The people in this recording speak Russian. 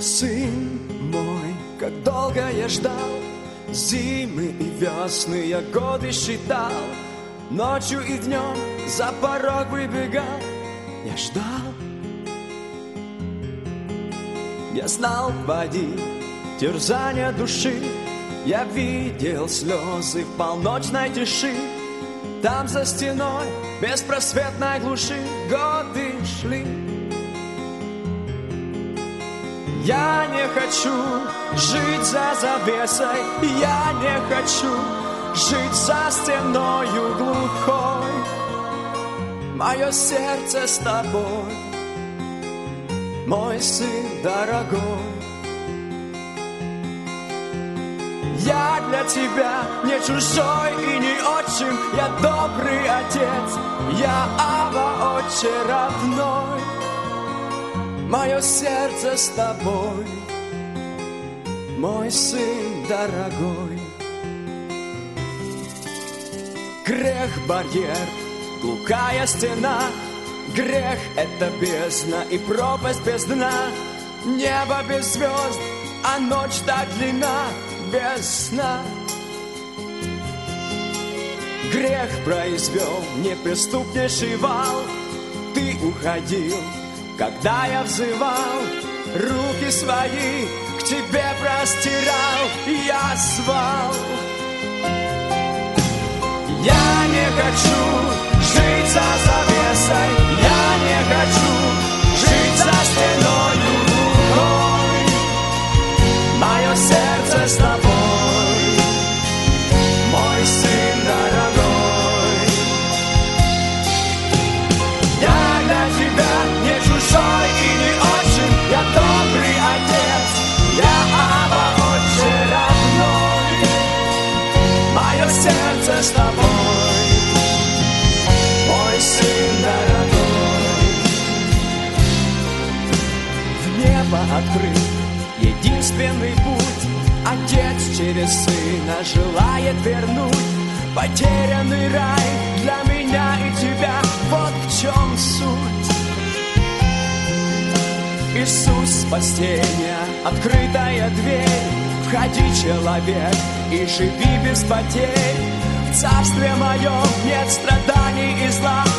сын мой, как долго я ждал Зимы и весны я годы считал Ночью и днем за порог выбегал. Я ждал. Я знал води терзания души Я видел слезы в полночной тиши. Там за стеной беспросветной глуши Годы шли я не хочу жить за завесой, я не хочу жить за стеною глухой. Мое сердце с тобой, мой сын дорогой. Я для тебя не чужой и не отчим, я добрый отец, я Ава, отче родной мое сердце с тобой, мой сын дорогой. Грех барьер, глухая стена, грех это бездна и пропасть без дна, небо без звезд, а ночь так длинна, без сна. Грех произвел неприступнейший вал, ты уходил, когда я взывал, руки свои к тебе простирал, я звал. Я не хочу жить за завесой, сердце с тобой, мой сын дорогой. В небо открыт единственный путь, Отец через сына желает вернуть Потерянный рай для меня и тебя, вот в чем суть. Иисус спасения, открытая дверь, Входи, человек, и живи без потерь. В царстве моем нет страданий и зла.